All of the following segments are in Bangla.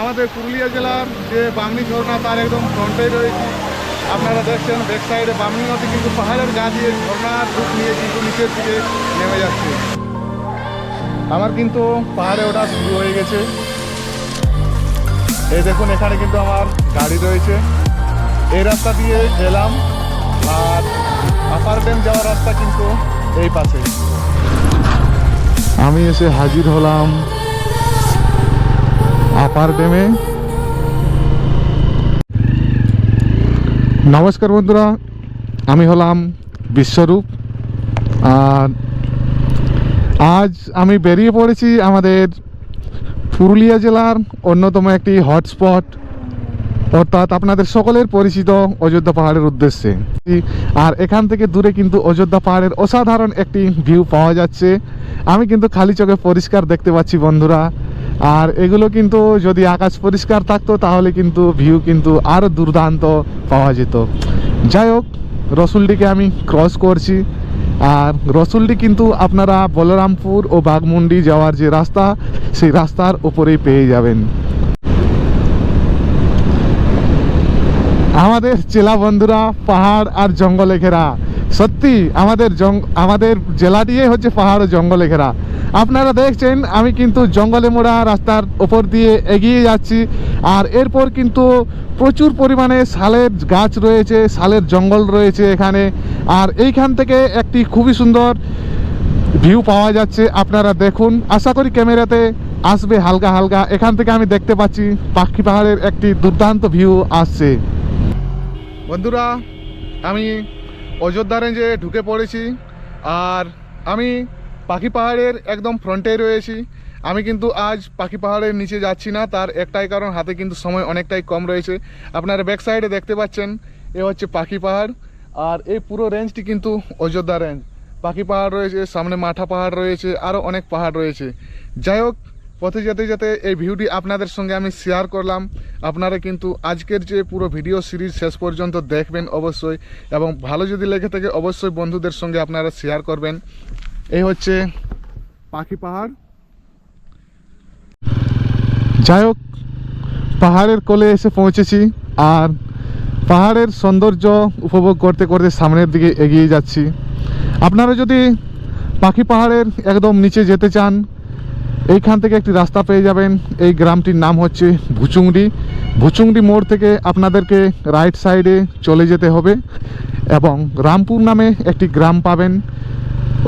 আমাদের পুরুলিয়া জেলার যে বামনি ঝর্ণা, তার একদম ফ্রন্টেই রয়েছে। আপনারা দেখছেন ব্যাক সাইডে বামনি নদী কিন্তু পাহাড়ের গা দিয়ে ঝর্ণার রূপ নিয়ে কিন্তু নিচের দিকে নেমে যাচ্ছে। আমার কিন্তু পাহাড়ে ওঠা শুরু হয়ে গেছে। এই দেখুন, এখানে কিন্তু আমার গাড়ি রয়েছে। এই রাস্তা দিয়ে এলাম আর আপার ড্যাম যাওয়ার রাস্তা কিন্তু এই পাশে আমি এসে হাজির হলাম আপার ড্যামে নমস্কার বন্ধুরা, আমি হলাম বিশ্বরূপ। আর আজ আমি বেরিয়ে পড়েছি আমাদের পুরুলিয়া জেলার অন্যতম একটি হটস্পট অর্থাৎ আপনাদের সকলের পরিচিত অযোধ্যা পাহাড়ের উদ্দেশ্যে। আর এখান থেকে দূরে কিন্তু অযোধ্যা পাহাড়ের অসাধারণ একটি ভিউ পাওয়া যাচ্ছে। আমি কিন্তু খালি চোখে পরিষ্কার দেখতে পাচ্ছি বন্ধুরা। আর এগুলো কিন্তু যদি আকাশ পরিষ্কার থাকতো, তাহলে কিন্তু ভিউ কিন্তু আরও দুর্দান্ত পাওয়া যেত। যাই হোক, রসুলটিকে আমি ক্রস করছি। আর রসুলটি কিন্তু আপনারা বলরামপুর ও বাগমুন্ডি যাওয়ার যে রাস্তা, সেই রাস্তার উপরেই পেয়ে যাবেন। আমাদের জেলা বন্ধুরা, পাহাড় আর জঙ্গলে ঘেরা। সত্যি, আমাদের আমাদের জেলাটিই হচ্ছে পাহাড় ও জঙ্গলে ঘেরা। আপনারা দেখছেন, আমি কিন্তু জঙ্গলে মোড়া রাস্তার ওপর দিয়ে এগিয়ে যাচ্ছি। আর এরপর কিন্তু প্রচুর পরিমাণে শালের গাছ রয়েছে, শালের জঙ্গল রয়েছে এখানে। আর এইখান থেকে একটি খুবই সুন্দর ভিউ পাওয়া যাচ্ছে, আপনারা দেখুন। আশা করি ক্যামেরাতে আসবে হালকা হালকা। এখান থেকে আমি দেখতে পাচ্ছি পাখি পাহাড়ের একটি দুর্দান্ত ভিউ আসছে। বন্ধুরা, আমি অযোধ্যা রেঞ্জে ঢুকে পড়েছি আর আমি পাখি পাহাড়ের একদম ফ্রন্টে রয়েছি। আমি কিন্তু আজ পাখি পাহাড়ের নিচে যাচ্ছি না, তার একটাই কারণ হাতে কিন্তু সময় অনেকটাই কম রয়েছে। আপনারা ব্যাক সাইডে দেখতে পাচ্ছেন, এ হচ্ছে পাখি পাহাড় আর এই পুরো রেঞ্জটি কিন্তু অযোধ্যা রেঞ্জ। পাখি পাহাড় রয়েছে, সামনে মাঠা পাহাড় রয়েছে, আরও অনেক পাহাড় রয়েছে। যাই হোক পথে যেতে যেতে এই ভিডিওটি আপনাদের সঙ্গে আমি শেয়ার করলাম। আপনারা কিন্তু আজকের যে পুরো ভিডিও সিরিজ শেষ পর্যন্ত দেখবেন অবশ্যই এবং ভালো যদি লেগে থাকে অবশ্যই বন্ধুদের সঙ্গে আপনারা শেয়ার করবেন। এই হচ্ছে পাখি পাহাড়। যাই হোক, পাহাড়ের কোলে এসে পৌঁছেছি আর পাহাড়ের সৌন্দর্য উপভোগ করতে করতে সামনের দিকে এগিয়ে যাচ্ছি। আপনারা যদি পাখি পাহাড়ের একদম নিচে যেতে চান এইখান থেকে একটি রাস্তা পেয়ে যাবেন। এই গ্রামটির নাম হচ্ছে ভুচুংডি। ভুচুংডি মোড় থেকে আপনাদেরকে রাইট সাইডে চলে যেতে হবে এবং রামপুর নামে একটি গ্রাম পাবেন।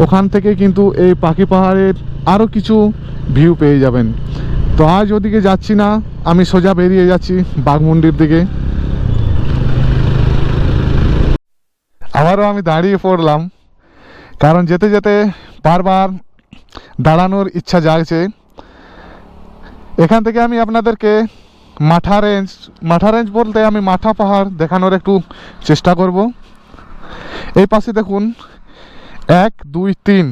ওখান থেকে কিন্তু এই পাখি পাহাড়ের আরও কিছু ভিউ পেয়ে যাবেন। তো আজ ওদিকে যাচ্ছি না, আমি সোজা বেরিয়ে যাচ্ছি বাঘমুন্ডির দিকে। আবারও আমি দাঁড়িয়ে পড়লাম, কারণ যেতে যেতে বারবার দাঁড়ানোর ইচ্ছা জাগছে। এখান থেকে আমি আপনাদেরকে মাঠা রেঞ্জ মাঠা রেঞ্জ বলতে আমি মাঠা পাহাড় দেখানোর একটু চেষ্টা করব। এই পাশে দেখুন, এক, দুই, তিন।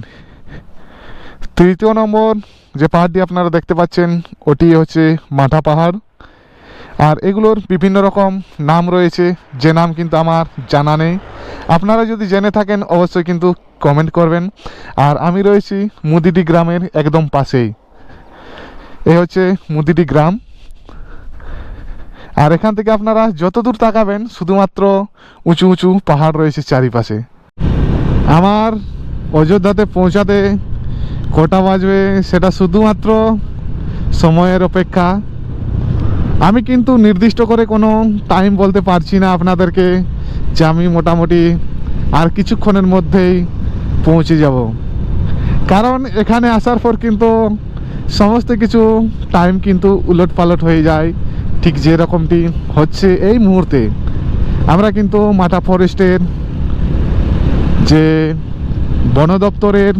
তৃতীয় নম্বর যে পাহাড়টি আপনারা দেখতে পাচ্ছেন, ওটি হচ্ছে মাঠা পাহাড়। আর এগুলোর বিভিন্ন রকম নাম রয়েছে, যে নাম কিন্তু আমার জানা নেই। আপনারা যদি জেনে থাকেন, অবশ্যই কিন্তু কমেন্ট করবেন। আর আমি রয়েছি মুদিটি গ্রামের একদম পাশেই। এই হচ্ছে মুদিটি গ্রাম। আর এখান থেকে আপনারা যত দূর তাকাবেন, শুধুমাত্র উঁচু উঁচু পাহাড় রয়েছে চারিপাশে। আমার অযোধ্যাতে পৌঁছাতে কটা বাজবে, সেটা শুধুমাত্র সময়ের অপেক্ষা। আমি কিন্তু নির্দিষ্ট করে কোনো টাইম বলতে পারছি না আপনাদেরকে যে আমি মোটামুটি আর কিছুক্ষণের মধ্যেই পৌঁছে যাব। কারণ এখানে আসার পর কিন্তু সমস্ত কিছু টাইম কিন্তু উলট পালট হয়ে যায়, ঠিক যেরকমটি হচ্ছে এই মুহূর্তে। আমরা কিন্তু মাটা ফরেস্টের যে বন দপ্তরের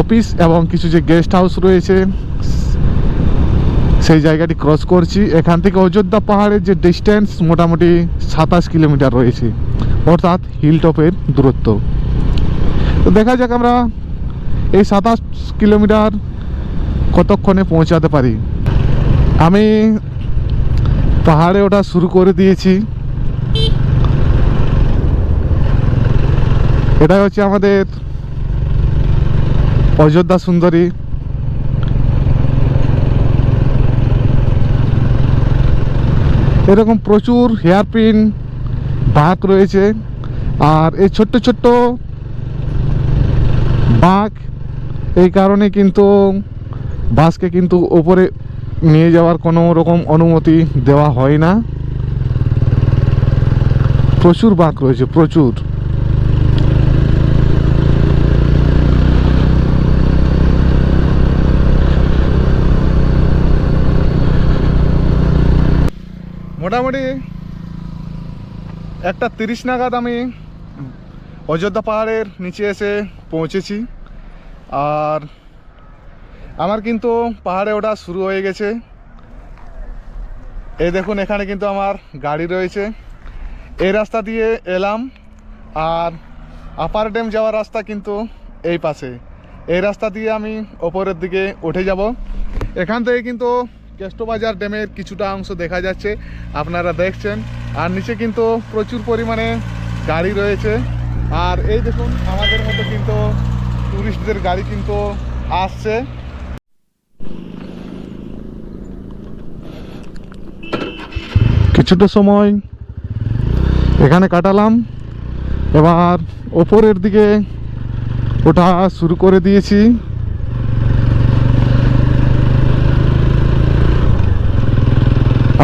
অফিস এবং কিছু যে গেস্ট হাউস রয়েছে সেই জায়গাটি ক্রস করছি। এখান থেকে অযোধ্যা পাহাড়ের যে ডিস্টেন্স মোটামুটি সাতাশ কিলোমিটার রয়েছে। অর্থাৎ হিল টপের দূরত্ব। তো দেখা যাক আমরা এই সাতাশ কিলোমিটার কতক্ষণে পৌঁছাতে পারি। আমি পাহাড়ে ওটা শুরু করে দিয়েছি। এটাই হচ্ছে আমাদের অযোধ্যা সুন্দরী। এরকম প্রচুর হেয়ারপিন বাঘ রয়েছে। আর এই ছোট্ট ছোট্ট বাঘ এই কারণে কিন্তু বাসকে কিন্তু ওপরে নিয়ে যাওয়ার কোনো রকম অনুমতি দেওয়া হয় না। প্রচুর বাঘ রয়েছে, প্রচুর। মোটামুটি একটা তিরিশ নাগাদ আমি অযোধ্যা পাহাড়ের নিচে এসে পৌঁছেছি। আর আমার কিন্তু পাহাড়ে ওঠা শুরু হয়ে গেছে। এই দেখুন, এখানে কিন্তু আমার গাড়ি রয়েছে। এই রাস্তা দিয়ে এলাম, আর আপার ড্যাম যাওয়ার রাস্তা কিন্তু এই পাশে। এই রাস্তা দিয়ে আমি ওপরের দিকে উঠে যাব। এখান থেকে কিন্তু কেষ্টবাজার ড্যামের কিছুটা অংশ দেখা যাচ্ছে, আপনারা দেখছেন। আর নিচে কিন্তু প্রচুর পরিমাণে গাড়ি রয়েছে। আর এই দেখুন, আমাদের মতো কিন্তু টুরিস্টদের গাড়ি কিন্তু আসছে। কিছুটা সময় এখানে কাটালাম। এবার ওপরের দিকে ওটা শুরু করে দিয়েছি।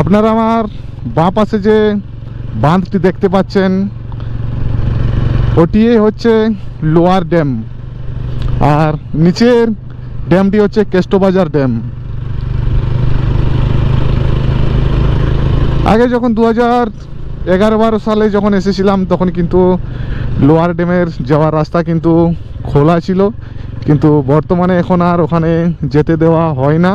আপনারা আমার বাঁ পাশে যে বাঁধটি দেখতে পাচ্ছেন ওটি হচ্ছে লোয়ার ড্যাম। আর নিচের ড্যামটি হচ্ছে কেষ্টবাজার ড্যাম। আগে যখন দু হাজার এগারো বারো সালে যখন এসেছিলাম, তখন কিন্তু লোয়ার ড্যামের যাওয়ার রাস্তা কিন্তু খোলা ছিল। কিন্তু বর্তমানে এখন আর ওখানে যেতে দেওয়া হয় না।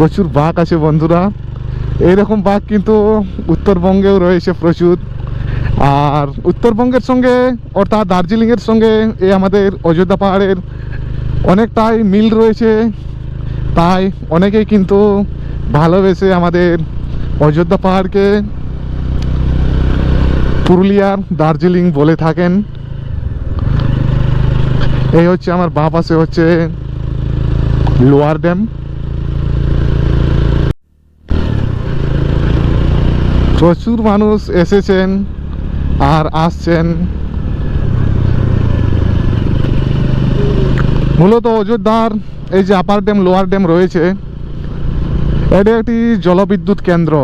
প্রচুর বাঘ আছে বন্ধুরা। এইরকম বাঘ কিন্তু উত্তরবঙ্গেও রয়েছে প্রচুর। আর উত্তরবঙ্গের সঙ্গে, অর্থাৎ দার্জিলিংয়ের সঙ্গে এই আমাদের অযোধ্যা পাহাড়ের অনেকটাই মিল রয়েছে। তাই অনেকেই কিন্তু ভালোবেসে আমাদের অযোধ্যা পাহাড়কে পুরুলিয়ার দার্জিলিং বলে থাকেন। এই হচ্ছে আমার বাঁ পাশে হচ্ছে লোয়ার ড্যাম। প্রচুর মানুষ এসেছেন আর আসছেন। মূলত অযোধ্যার এই যে আপার ড্যাম লোয়ার ড্যাম রয়েছে, এটা একটি জলবিদ্যুৎ কেন্দ্র।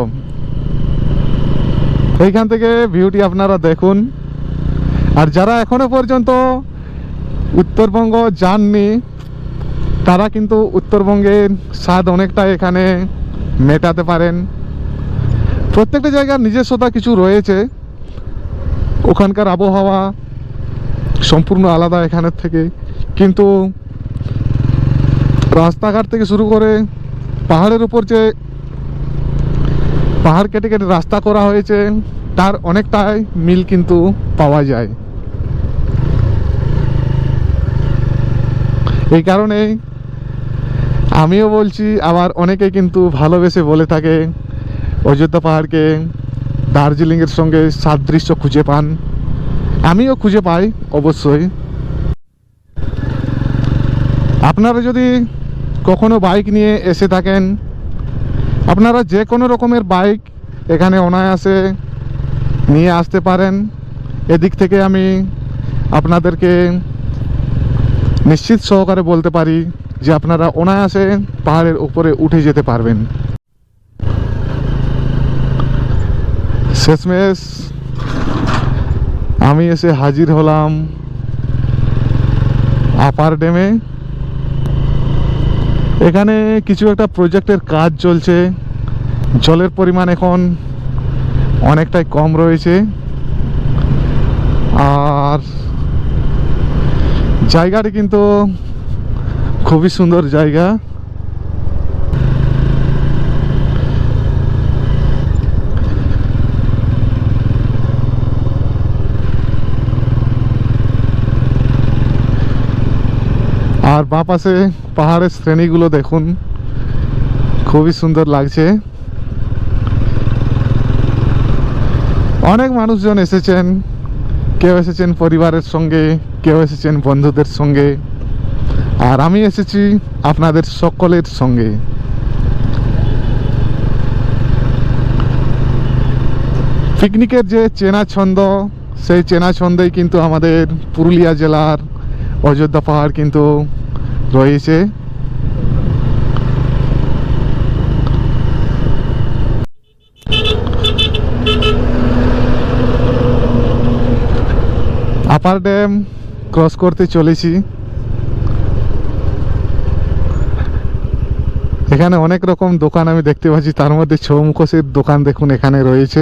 এইখান থেকে ভিউটি আপনারা দেখুন। আর যারা এখনও পর্যন্ত উত্তরবঙ্গ যাননি, তারা কিন্তু উত্তরবঙ্গের স্বাদ অনেকটা এখানে মেটাতে পারেন। প্রত্যেকটা জায়গার নিজস্বতা কিছু রয়েছে। ওখানকার আবহাওয়া সম্পূর্ণ আলাদা এখানের থেকে। কিন্তু রাস্তাঘাট থেকে শুরু করে পাহাড়ের উপর যে পাহাড় কেটে কেটে রাস্তা করা হয়েছে, তার অনেকটাই মিল কিন্তু পাওয়া যায়। এই কারণে আমিও বলছি, আবার অনেকে কিন্তু ভালোবেসে বলে থাকে অযোধ্যা পাহাড়কে দার্জিলিংয়ের সঙ্গে সাদৃশ্য খুঁজে পান। আমিও খুঁজে পাই, অবশ্যই। আপনারা যদি কখনো বাইক নিয়ে এসে থাকেন, আপনারা যে কোনো রকমের বাইক এখানে অনায়াসে নিয়ে আসতে পারেন। এদিক থেকে আমি আপনাদেরকে নিশ্চিত সহকারে বলতে পারি যে আপনারা অনায়াসে পাহাড়ের উপরে উঠে যেতে পারবেন। শেষমেশ আমি এসে হাজির হলাম আপার ড্যামে এখানে কিছু একটা প্রজেক্টের কাজ চলছে। জলের পরিমাণ এখন অনেকটাই কম রয়েছে। আর জায়গাটি কিন্তু খুবই সুন্দর জায়গা। বাঁ পাশে পাহাড়ের শ্রেণীগুলো দেখুন। খুবই সুন্দর লাগছে। অনেক মানুষজন এসেছেন। কেউ এসেছেন পরিবারের সঙ্গে, কেউ এসেছেন বন্ধুদের সঙ্গে। আর আমি এসেছি আপনাদের সকলের সঙ্গে। পিকনিকের যে চেনা ছন্দ সেই চেনা ছন্দেই কিন্তু আমাদের পুরুলিয়া জেলার অযোধ্যা পাহাড় কিন্তু রয়েছে। আপার ড্যাম ক্রস করতে চলেছি। এখানে অনেক রকম দোকান আমি দেখতে পাচ্ছি, তার মধ্যে ছৌ মুখোশের দোকান দেখুন এখানে রয়েছে।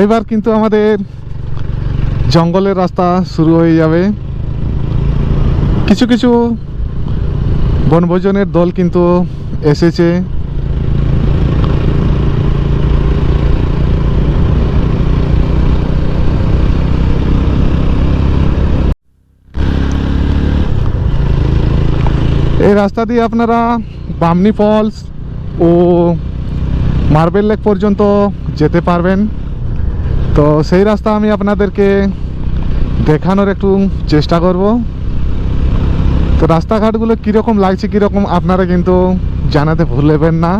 এইবার কিন্তু আমাদের জঙ্গলের রাস্তা শুরু হয়ে যাবে। কিছু কিছু বনভোজনের দল কিন্তু এসেছে। এই রাস্তা দিয়ে আপনারা বামনি ফলস ও মার্বেল লেক পর্যন্ত যেতে পারবেন। তো সেই রাস্তা আমি আপনাদেরকে দেখানোর একটু চেষ্টা করব। তো রাস্তাঘাটগুলো কীরকম লাগছে, কীরকম আপনারা কিন্তু জানাতে ভুলবেন না।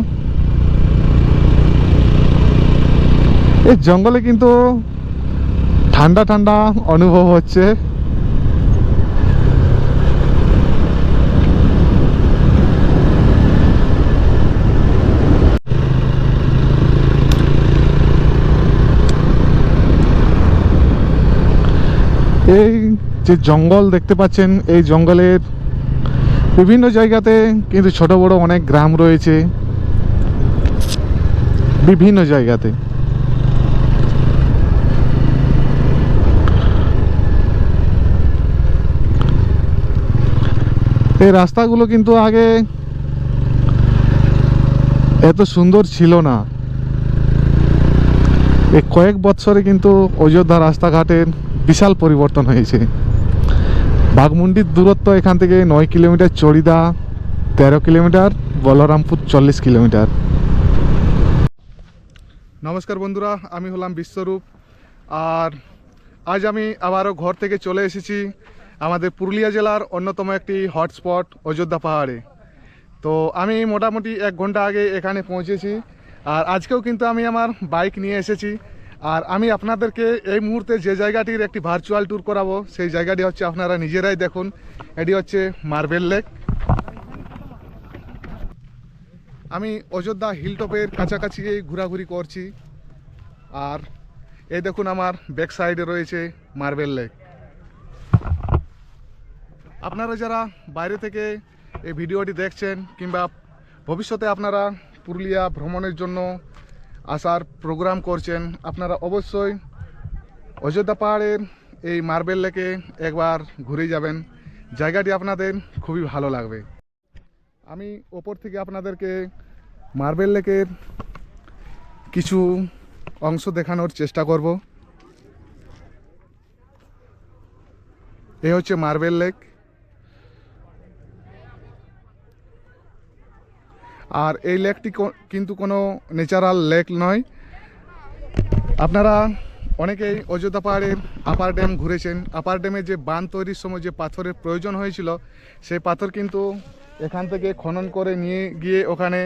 এই জঙ্গলে কিন্তু ঠান্ডা ঠান্ডা অনুভব হচ্ছে এই যে জঙ্গল দেখতে পাচ্ছেন, এই জঙ্গলের বিভিন্ন জায়গাতে কিন্তু ছোট, বড় অনেক গ্রাম রয়েছে। বিভিন্ন জায়গাতে। এই রাস্তাগুলো কিন্তু আগে এত সুন্দর ছিল না। এই কয়েক বছরে কিন্তু অযোধ্যা রাস্তাঘাটের বিশাল পরিবর্তন হয়েছে। বাঘমুন্ডির দূরত্ব এখান থেকে নয় কিলোমিটার চড়িদা, তেরো কিলোমিটার, বলরামপুর চল্লিশ কিলোমিটার। নমস্কার বন্ধুরা, আমি হলাম বিশ্বরূপ। আর আজ আমি আবারও ঘর থেকে চলে এসেছি আমাদের পুরুলিয়া জেলার অন্যতম একটি হটস্পট, অযোধ্যা পাহাড়ে। তো আমি মোটামুটি এক ঘণ্টা আগে এখানে পৌঁছেছি। আর আজকেও কিন্তু আমি আমার বাইক নিয়ে এসেছি। আর আমি আপনাদেরকে এই মুহূর্তে যে জায়গাটির একটি ভার্চুয়াল ট্যুর করাবো, সেই জায়গাটি হচ্ছে আপনারা নিজেরাই দেখুন। এটি হচ্ছে মার্বেল লেক আমি অযোধ্যা হিলটপের কাছাকাছি ঘোরাঘুরি করছি। আর এই দেখুন আমার ব্যাক সাইডে রয়েছে মার্বেল লেক আপনারা যারা বাইরে থেকে এই ভিডিওটি দেখছেন, কিংবা ভবিষ্যতে আপনারা পুরুলিয়া ভ্রমণের জন্য আসার প্রোগ্রাম করছেন, আপনারা অবশ্যই অযোধ্যা পাহাড়ের এই মার্বেল লেকে একবার ঘুরে যাবেন। জায়গাটি আপনাদের খুবই ভালো লাগবে। আমি ওপর থেকে আপনাদেরকে মার্বেল লেকের কিছু অংশ দেখানোর চেষ্টা করব। এ হচ্ছে মার্বেল লেক। আর এই লেকটি কিন্তু কোনো ন্যাচারাল লেক নয়। আপনারা অনেকেই অযোধ্যা পাহাড়ের আপার ড্যাম ঘুরেছেন। আপার ড্যামে যে বাঁধ তৈরির সময় যে পাথরের প্রয়োজন হয়েছিল, সেই পাথর কিন্তু এখান থেকে খনন করে নিয়ে গিয়ে ওখানে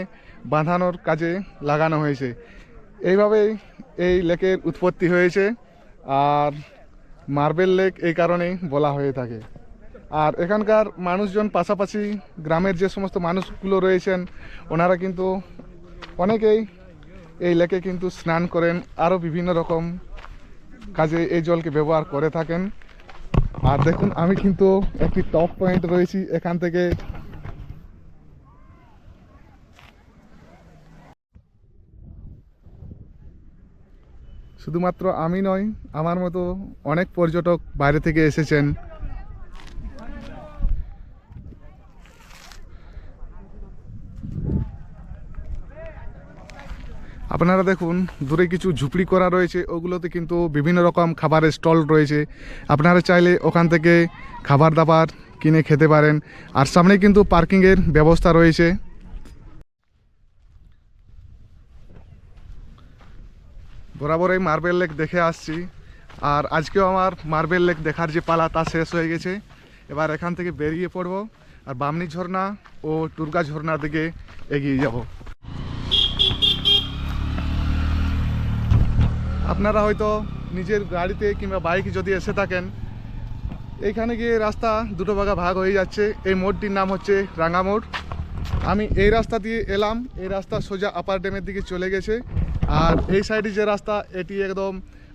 বাঁধানোর কাজে লাগানো হয়েছে। এইভাবেই এই লেকের উৎপত্তি হয়েছে। আর মার্বেল লেক এই কারণেই বলা হয়ে থাকে। আর এখানকার মানুষজন পাশাপাশি গ্রামের যে সমস্ত মানুষগুলো রয়েছেন, ওনারা কিন্তু অনেকেই এই লেকে কিন্তু স্নান করেন, আরও বিভিন্ন রকম কাজে এই জলকে ব্যবহার করে থাকেন। আর দেখুন, আমি কিন্তু একটি টপ পয়েন্ট রয়েছি এখান থেকে। শুধুমাত্র আমি নয়, আমার মতো অনেক পর্যটক বাইরে থেকে এসেছেন। আপনারা দেখুন, দূরে কিছু ঝুপড়ি করা রয়েছে, ওগুলোতে কিন্তু বিভিন্ন রকম খাবারের স্টল রয়েছে। আপনারা চাইলে ওখান থেকে খাবার দাবার কিনে খেতে পারেন। আর সামনে কিন্তু পার্কিংয়ের ব্যবস্থা রয়েছে। বরাবর এই মার্বেল লেক দেখে আসছি। আর আজকেও আমার মার্বেল লেক দেখার যে পালা, তা শেষ হয়ে গেছে। এবার এখান থেকে বেরিয়ে পড়ব। আর বামনি ঝর্ণা ও দুর্গা ঝর্ণার দিকে এগিয়ে যাব। আপনারা হয়তো নিজের গাড়িতে কিংবা বাইকে যদি এসে থাকেন, এইখানে গিয়ে রাস্তা দুটো ভাগা ভাগ হয়ে যাচ্ছে। এই মোড়টির নাম হচ্ছে রাঙামোড় আমি এই রাস্তা দিয়ে এলাম, এই রাস্তা সোজা আপার ড্যামের দিকে চলে গেছে। আর এই সাইডে যে রাস্তা, এটি একদম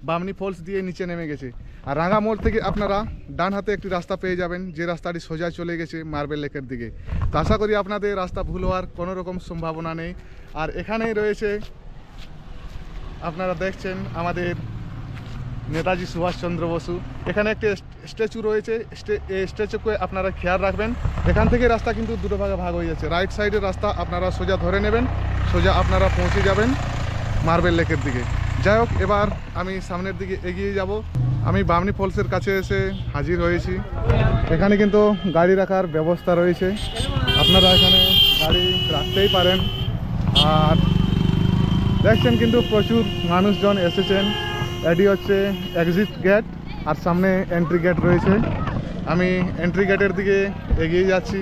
বামনি ফলস দিয়ে নিচে নেমে গেছে। আর রাঙা মোড় থেকে আপনারা ডান হাতে একটি রাস্তা পেয়ে যাবেন, যে রাস্তাটি সোজা চলে গেছে মার্বেল লেকের দিকে। তো আশা করি আপনাদের রাস্তা ভুল হওয়ার কোনো রকম সম্ভাবনা নেই। আর এখানেই রয়েছে আপনারা দেখছেন আমাদের নেতাজি সুভাষচন্দ্র বসু। এখানে একটি স্ট্যাচু রয়েছে। এই স্ট্যাচুকে আপনারা খেয়াল রাখবেন। এখান থেকে রাস্তা কিন্তু দুটো ভাগে ভাগ হয়ে যাচ্ছে। রাইট সাইডের রাস্তা আপনারা সোজা ধরে নেবেন, সোজা আপনারা পৌঁছে যাবেন মার্বেল লেকের দিকে। যাই হোক, এবার আমি সামনের দিকে এগিয়ে যাব। আমি বামনি ফলসের কাছে এসে হাজির হয়েছি। এখানে কিন্তু গাড়ি রাখার ব্যবস্থা রয়েছে। আপনারা এখানে গাড়ি রাখতেই পারেন। আর দেখছেন কিন্তু প্রচুর মানুষজন এসেছেন। এটি হচ্ছে এক্সিট গেট আর সামনে এন্ট্রি গেট রয়েছে। আমি এন্ট্রি গেটের দিকে এগিয়ে যাচ্ছি।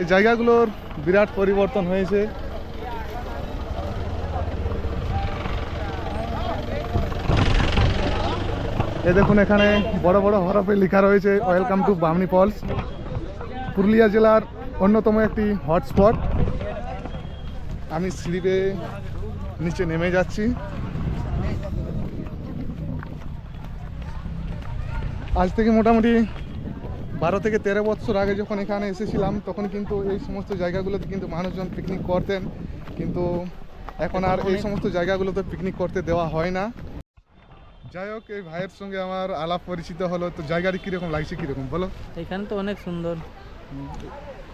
এই জায়গাগুলোর বিরাট পরিবর্তন হয়েছে। এ দেখুন, এখানে বড় বড় হরফে লেখা রয়েছে welcome to Bamni falls Purulia জেলার অন্যতম একটি হটস্পট আমি সিঁড়িতে নিচে নেমে যাচ্ছি। আজ থেকে মোটামুটি বারো থেকে তেরো বছর আগে যখন এখানে এসেছিলাম, তখন কিন্তু এই সমস্ত জায়গাগুলোতে কিন্তু মানুষজন পিকনিক করতেন। কিন্তু এখন আর এই সমস্ত জায়গাগুলোতে পিকনিক করতে দেওয়া হয় না। যাই হোক, এই ভাইয়ের সঙ্গে আমার আলাপ পরিচিত হলো। তো জায়গাটি কীরকম লাগছে কীরকম? বলো। এখানে তো অনেক সুন্দর।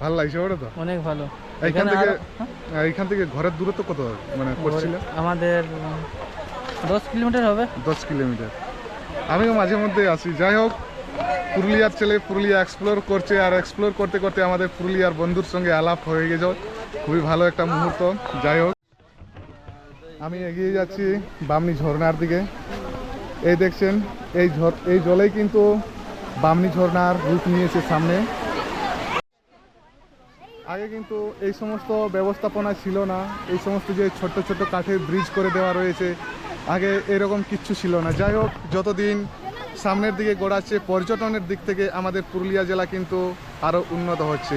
ভালো লাগছে ওটা তো? অনেক ভালো। এইখান থেকে হ্যাঁ? এইখান থেকে ঘরের দূরত্ব কত মানে করছিলে আমাদের দশ কিলোমিটার হবে। দশ কিলোমিটার। আমিও মাঝে মধ্যে আসি যাই হোক পুরুলিয়ার ছেলে পুরুলিয়া এক্সপ্লোর করছে আর এক্সপ্লোর করতে করতে আমাদের পুরুলিয়ার বন্ধুর সঙ্গে আলাপ হয়ে গেছে। খুবই ভালো একটা মুহূর্ত। যাই হোক আমি এগিয়ে যাচ্ছি বামনি ঝর্ণার দিকে। এই দেখছেন এই এই জলেই কিন্তু বামনি ঝর্ণার রূপ নিয়েছে সামনে। আগে কিন্তু এই সমস্ত ব্যবস্থাপনা ছিল না। এই সমস্ত যে ছোট ছোট কাঠের ব্রিজ করে দেওয়া রয়েছে, আগে এরকম কিচ্ছু ছিল না। যাই হোক, যতদিন সামনের দিকে গড়াচ্ছে, পর্যটনের দিক থেকে আমাদের পুরুলিয়া জেলা কিন্তু আরও উন্নত হচ্ছে।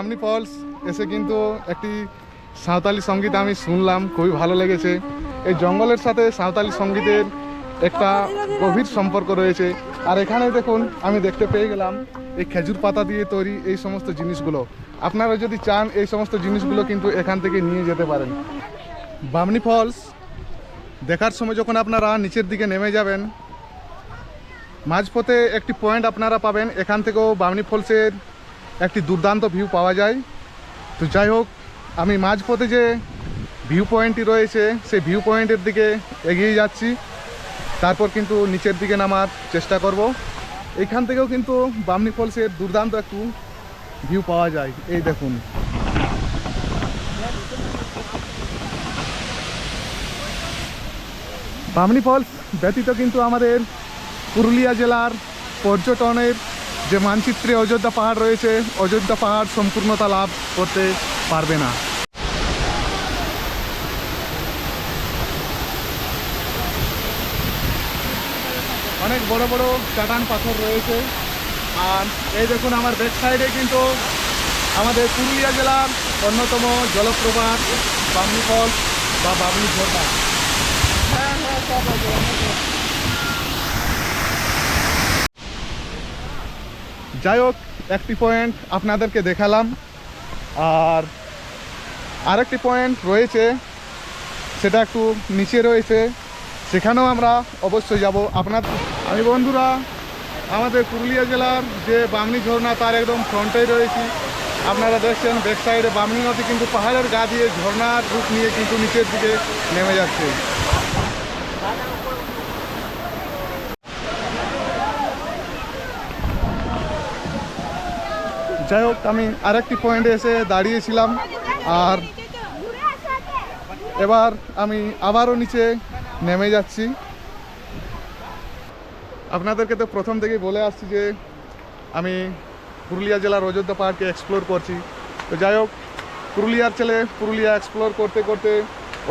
বামনি ফলস এসে কিন্তু একটি সাঁওতালি সংগীত আমি শুনলাম, খুবই ভালো লেগেছে। এই জঙ্গলের সাথে সাঁওতালি সঙ্গীতের একটা গভীর সম্পর্ক রয়েছে। আর এখানে দেখুন, আমি দেখতে পেয়ে গেলাম, এই খেজুর পাতা দিয়ে তৈরি এই সমস্ত জিনিসগুলো। আপনারা যদি চান, এই সমস্ত জিনিসগুলো কিন্তু এখান থেকে নিয়ে যেতে পারেন। বামনি ফলস, দেখার সময় যখন আপনারা নিচের দিকে নেমে যাবেন, মাঝপথে একটি পয়েন্ট আপনারা পাবেন। এখান থেকেও বামনি ফলসের একটি দুর্দান্ত ভিউ পাওয়া যায়। তো যাই হোক, আমি মাঝপথে যে ভিউ পয়েন্টটি রয়েছে, সেই ভিউ পয়েন্টের দিকে এগিয়ে যাচ্ছি। তারপর কিন্তু নিচের দিকে নামার চেষ্টা করব। এখান থেকেও কিন্তু বামনি ফলসের দুর্দান্ত একটু ভিউ পাওয়া যায়। এই দেখুন। বামনি ফলস ব্যতীত কিন্তু আমাদের পুরুলিয়া জেলার পর্যটনের যে মানচিত্রে অযোধ্যা পাহাড় রয়েছে, অযোধ্যা পাহাড় সম্পূর্ণতা লাভ করতে পারবে না। অনেক বড় বড় চাটান পাথর রয়েছে। আর এই দেখুন আমার ব্যাক সাইডে কিন্তু আমাদের পুরুলিয়া জেলার অন্যতম জলপ্রপাত বামনি ফলস বা বামনি ঝর্ণা যাই হোক, একটি পয়েন্ট আপনাদেরকে দেখালাম। আর আরেকটি পয়েন্ট রয়েছে, সেটা একটু নিচে রয়েছে। সেখানেও আমরা অবশ্যই যাব। আপনার আমি বন্ধুরা, আমাদের পুরুলিয়া জেলার যে বামনি ঝর্ণা, তার একদম ফ্রন্টেই রয়েছি। আপনারা দেখছেন ব্যাক সাইডে বামনি নদী কিন্তু পাহাড়ের গা দিয়ে ঝর্ণার রূপ নিয়ে কিন্তু নিচের দিকে নেমে যাচ্ছে। যাই হোক, আমি আরেকটি পয়েন্টে এসে দাঁড়িয়েছিলাম। আর এবার আমি আবারও নিচে নেমে যাচ্ছি। আপনাদেরকে তো প্রথম থেকেই বলে আসছি যে, আমি পুরুলিয়া জেলার অযোধ্যা পাহাড়কে এক্সপ্লোর করছি। তো যাই হোক, পুরুলিয়ার ছেলে পুরুলিয়া এক্সপ্লোর করতে করতে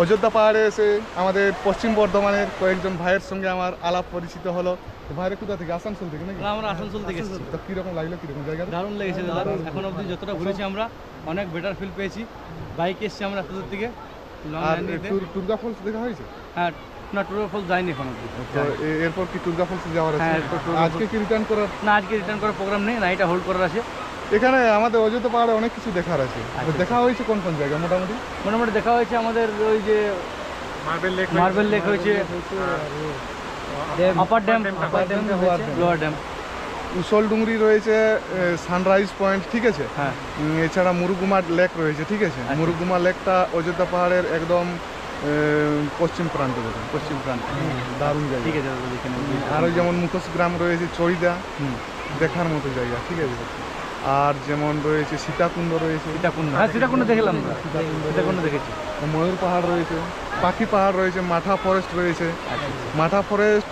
অযোধ্যা পাহাড়ে এসে আমাদের পশ্চিম বর্ধমানের কয়েকজন ভাইয়ের সঙ্গে আমার আলাপ পরিচিত হলো। তো ভাইয়ের কোথা থেকে? আসানসোল থেকে নাকি? আমরা আসানসোল থেকে এসেছি। তো কীরকম লাগল কীরকম জায়গাটা দারুণ লেগেছে দাদা। এখন অবধি যতটা ঘুরেছি আমরা অনেক বেটার ফিল পেয়েছি। বাইকে এসেছি আমরা এত দূর থেকে আর টুরগা ফলস দেখা হয়েছে? হ্যাঁ না টুর ফল যাইনি এখন অবধি। এরপর কি টুরগা ফলস যাওয়ার আছে? হ্যাঁ, টুরগা আজকে কি রিটার্ন করার? না আজকে রিটার্ন করার প্রোগ্রাম নেই নাইটা হোল্ড করার আছে। এখানে আমাদের অযোধ্যা পাহাড়ে অনেক কিছু দেখার আছে। তো আচ্ছা। দেখা হয়েছে কোন কোন জায়গা মোটামুটি? মোটামুটি দেখা হয়েছে আমাদের ওই যে মার্বেল লেক মার্বেল লেক হয়েছে। Upper dam upper dam lower dam Usal Dungri রয়েছে সানরাইজ পয়েন্ট ঠিক আছে? হ্যাঁ। এছাড়া মুরুগুমা লেক রয়েছে ঠিক আছে? আচ্ছা। মুরুগুমা লেকটা অযোধ্যা পাহাড়ের একদম আহ, পশ্চিম প্রান্ত পশ্চিম প্রান্ত। দারুণ জায়গা। ঠিক আছে আরও যেমন মুখোশ গ্রাম রয়েছে চড়িদা হুম। দেখার মতো জায়গা ঠিক আছে? আর যেমন রয়েছে সীতাকুণ্ড রয়েছে। সীতাকুণ্ড হ্যাঁ সীতাকুণ্ড দেখলাম। সীতাকুণ্ড। দেখেছি। ময়ূর পাহাড় রয়েছে পাখি পাহাড় রয়েছে মাঠা ফরেস্ট রয়েছে। মাঠা ফরেস্ট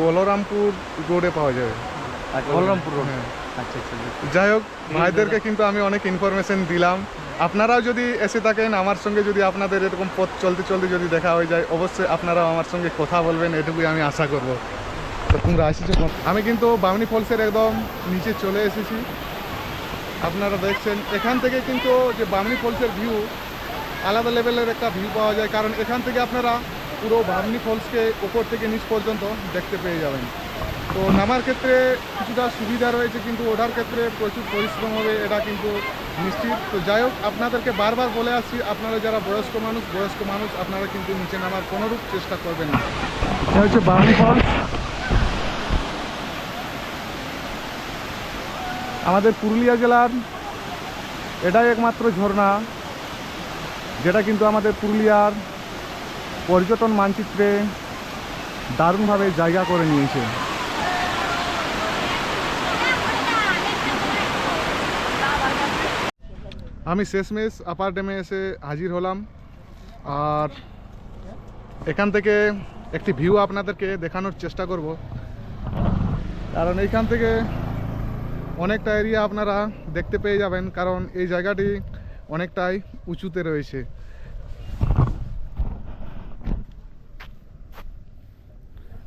বলরামপুর রোডে পাওয়া যাবে। আচ্ছা বলরামপুর রোড হ্যাঁ। আচ্ছা আচ্ছা যাই হোক ভাইদেরকে কিন্তু আমি অনেক ইনফরমেশন দিলাম। আপনারাও যদি এসে থাকেন আমার সঙ্গে যদি আপনাদের এরকম পথ চলতে চলতে যদি দেখা হয়ে যায় অবশ্যই আপনারাও আমার সঙ্গে কথা বলবেন এটুকুই আমি আশা করব। তো তোমরা আসিছো আমি কিন্তু বামনি ফলসের একদম নিচে চলে এসেছি। আপনারা দেখছেন, এখান থেকে কিন্তু যে বামনি ফলসের ভিউ আলাদা লেভেলের একটা ভিউ পাওয়া যায়। কারণ এখান থেকে আপনারা পুরো বামনি ফলসকে উপর থেকে নিচ পর্যন্ত দেখতে পেয়ে যাবেন। তো নামার ক্ষেত্রে কিছুটা সুবিধা রয়েছে, কিন্তু ওঠার ক্ষেত্রে প্রচুর পরিশ্রম হবে, এটা কিন্তু নিশ্চিত। তো যাই হোক, আপনাদেরকে বারবার বলে আসছি, আপনারা যারা বয়স্ক মানুষ বয়স্ক মানুষ, আপনারা কিন্তু নিচে নামার কোনোরূপ চেষ্টা করবেন না। হচ্ছে বামনি ফলস আমাদের পুরুলিয়া জেলার এটাই একমাত্র ঝর্ণা, যেটা কিন্তু আমাদের পুরুলিয়ার পর্যটন মানচিত্রে দারুণভাবে জায়গা করে নিয়েছে। আমি শেষমেশ আপার ড্যামে এসে হাজির হলাম আর এখান থেকে একটি ভিউ আপনাদেরকে দেখানোর চেষ্টা করব। কারণ এইখান থেকে অনেকটা এরিয়া আপনারা দেখতে পেয়ে যাবেন, কারণ এই জায়গাটি অনেকটাই উঁচুতে রয়েছে।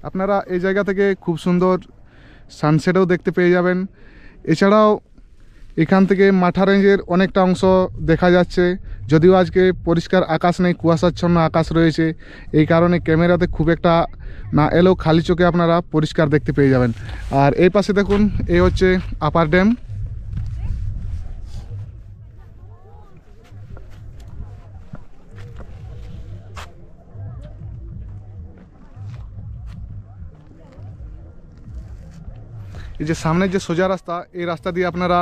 আপনারা এই জায়গা থেকে খুব সুন্দর সানসেটও দেখতে পেয়ে যাবেন। এছাড়াও এখান থেকে মাঠা রেঞ্জের অনেকটা অংশ দেখা যাচ্ছে। যদিও আজকে পরিষ্কার আকাশ নেই, কুয়াশাচ্ছন্ন আকাশ রয়েছে। এই কারণে ক্যামেরাতে খুব একটা না এলেও খালি চোখে আপনারা পরিষ্কার দেখতে পেয়ে যাবেন। আর এই পাশে দেখুন এই হচ্ছে আপার ড্যাম। এই যে সামনের যে সোজা রাস্তা, এই রাস্তা দিয়ে আপনারা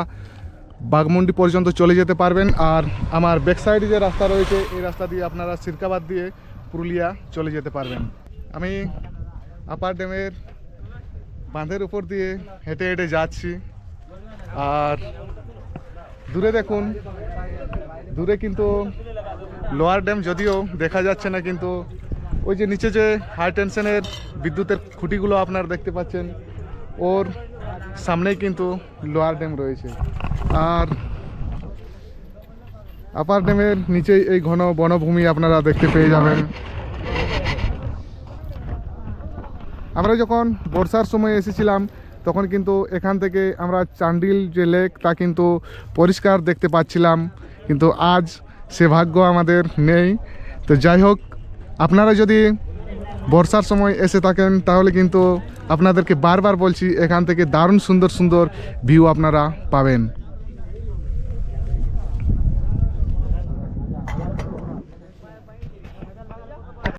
বাগমুন্ডি পর্যন্ত চলে যেতে পারবেন। আর আমার ব্যাক সাইডে যে রাস্তা রয়েছে, এই রাস্তা দিয়ে আপনারা সিরকাবাদ দিয়ে পুরুলিয়া চলে যেতে পারবেন। আমি আপার ড্যামের বাঁধের উপর দিয়ে হেঁটে হেঁটে যাচ্ছি। আর দূরে দেখুন, দূরে কিন্তু লোয়ার ড্যাম যদিও দেখা যাচ্ছে না, কিন্তু ওই যে নিচে যে হাই টেনশনের বিদ্যুতের খুঁটিগুলো আপনারা দেখতে পাচ্ছেন, ওর সামনেই কিন্তু লোয়ার ড্যাম রয়েছে। আর আপার ড্যামের নিচেই এই ঘন বনভূমি আপনারা দেখতে পেয়ে যাবেন। আমরা যখন বর্ষার সময় এসেছিলাম, তখন কিন্তু এখান থেকে আমরা চান্ডিল যে লেক তা কিন্তু পরিষ্কার দেখতে পাচ্ছিলাম। কিন্তু আজ সে ভাগ্য আমাদের নেই। তো যাই হোক, আপনারা যদি বর্ষার সময় এসে থাকেন, তাহলে কিন্তু আপনাদেরকে বারবার বলছি, এখান থেকে দারুণ সুন্দর সুন্দর ভিউ আপনারা পাবেন।